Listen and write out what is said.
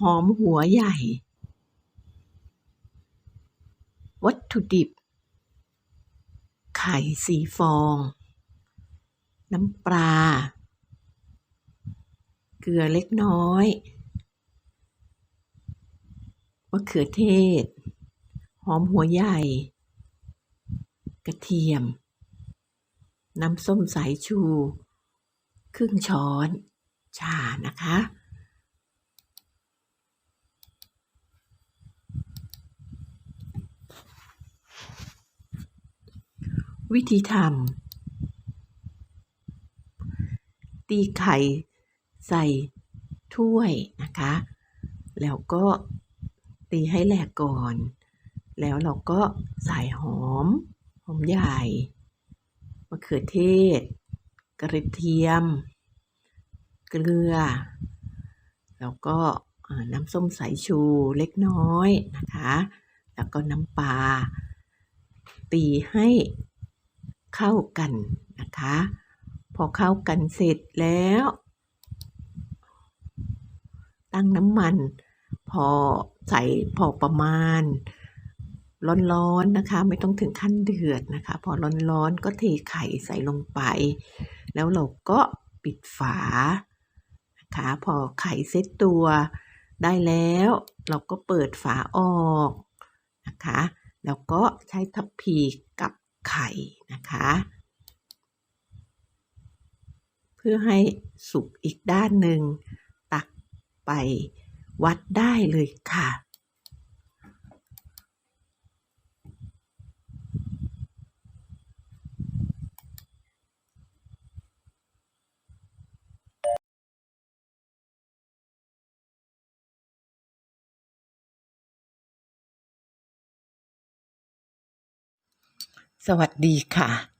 หอมหัวใหญ่ วัตถุดิบ ไข่สีฟอง น้ำปลา เกลือเล็กน้อยมะเขือเทศ หอมหัวใหญ่ กระเทียม น้ำส้มสายชู ครึ่งช้อน ชานะคะ วิธีทำตีไข่ใส่ถ้วยนะคะ แล้วก็ตีให้แหลกก่อน แล้วเราก็ใส่หอม หอมใหญ่มะเขือเทศ กระเทียม เกลือ แล้วก็น้ำส้มสายชูเล็กน้อยนะคะ แล้วก็น้ำปลาตีให้ เข้ากันนะคะ พอเข้ากันเสร็จแล้ว ตั้งน้ำมัน พอใส่พอประมาณ ร้อนๆนะคะ ไม่ต้องถึงขั้นเดือดนะคะ พอร้อนๆก็เทไข่ใส่ลงไป แล้วเราก็ปิดฝานะคะพอไข่เซตตัวได้แล้ว เราก็เปิดฝาออกนะคะ แล้วก็ใช้ทัพพีกับ ไข่นะคะ เพื่อให้สุกอีกด้านหนึ่งตักไปวัดได้เลยค่ะ สวัสดีค่ะ